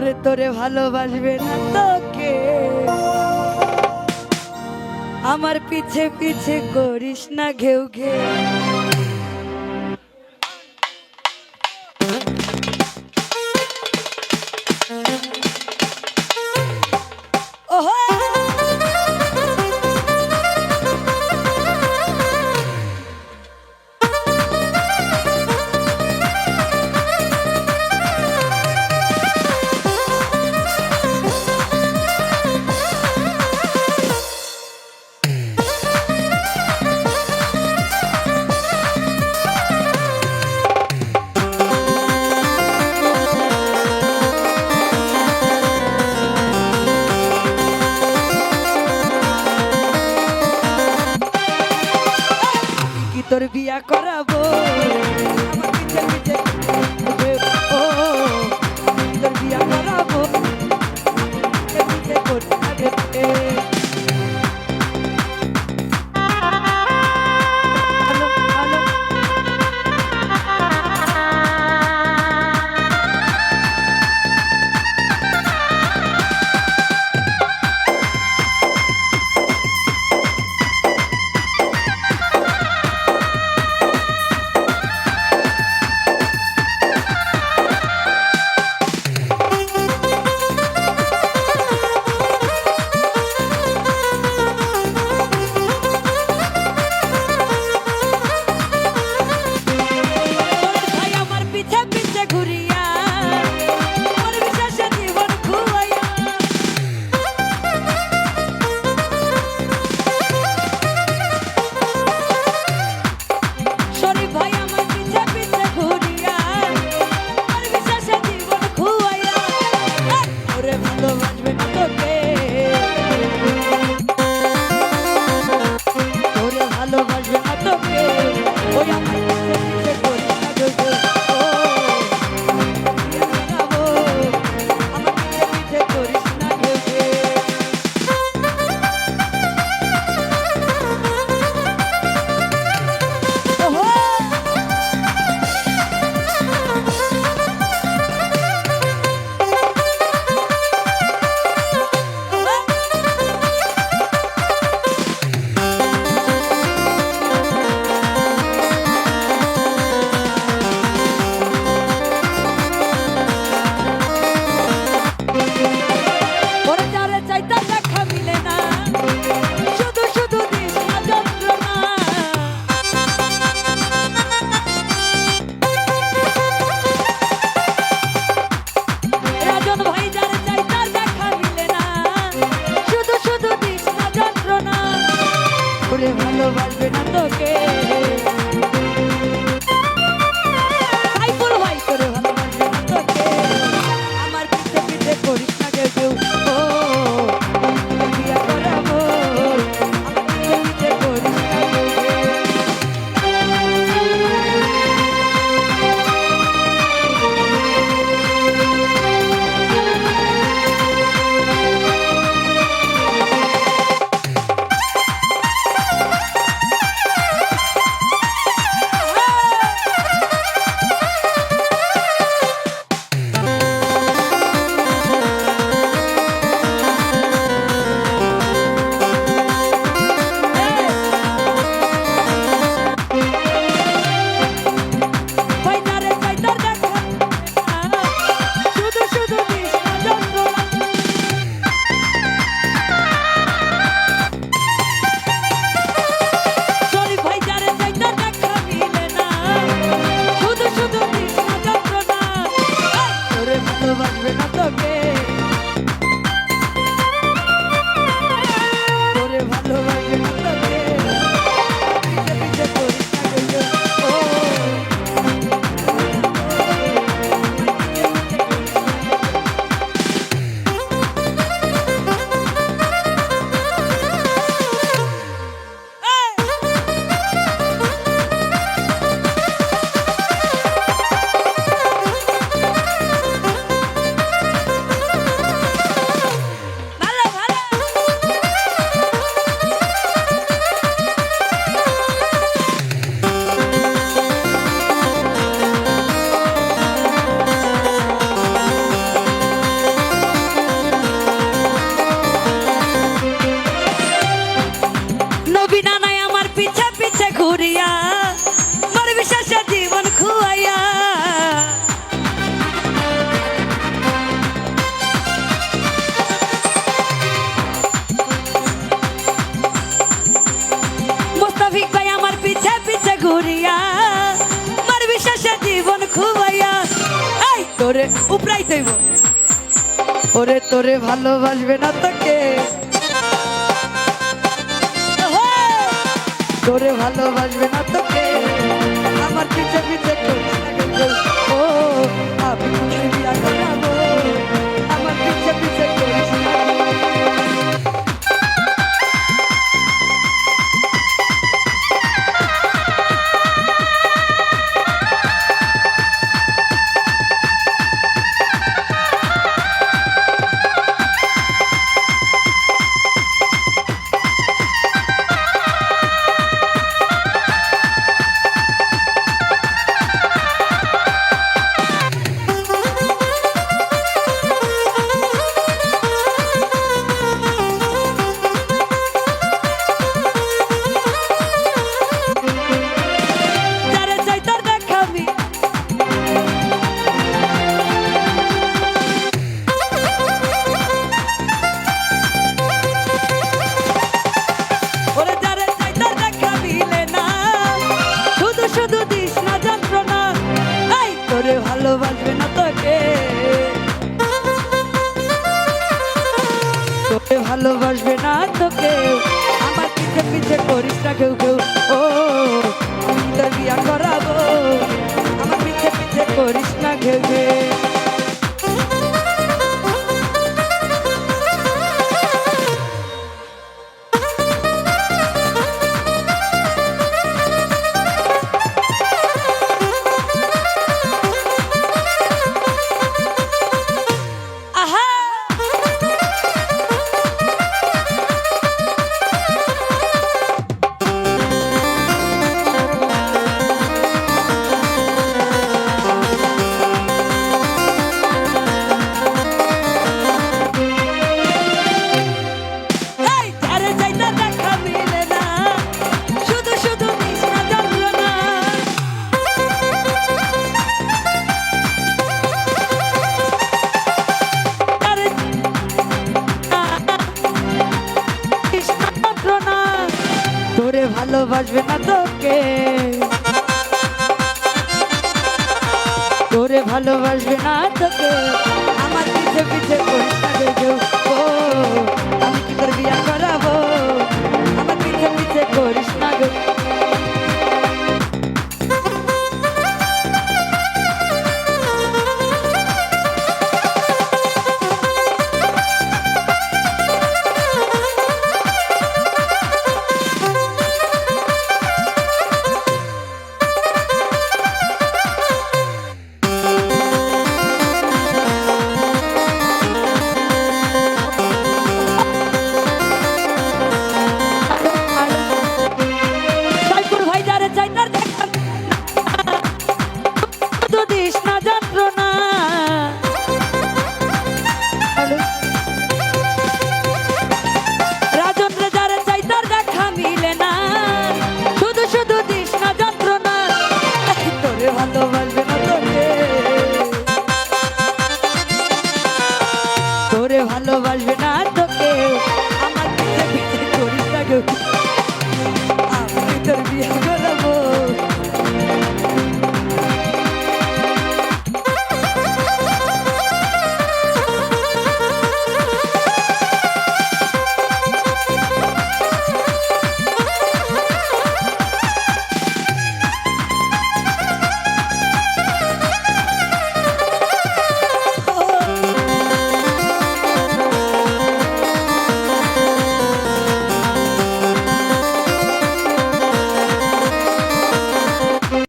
ওরে তোরে ভালোবাসবে না তোকে। আমার পিছে পিছে করিস না ঘেউ ঘেউ। ওরে উপরাই তৈব ওরে তোরে ভালোবাসবে না তোকে। তোরে ভালোবাসবে না তোকে। করে ভালোবাসবে না তোকে। তোরে ভালোবাসবে না তোকে। আমার পিছে পিছে পড়ে থাকে কেউ। ও, আমি কি তোর বিয়া করাবো? আমার পিছে পিছে করিস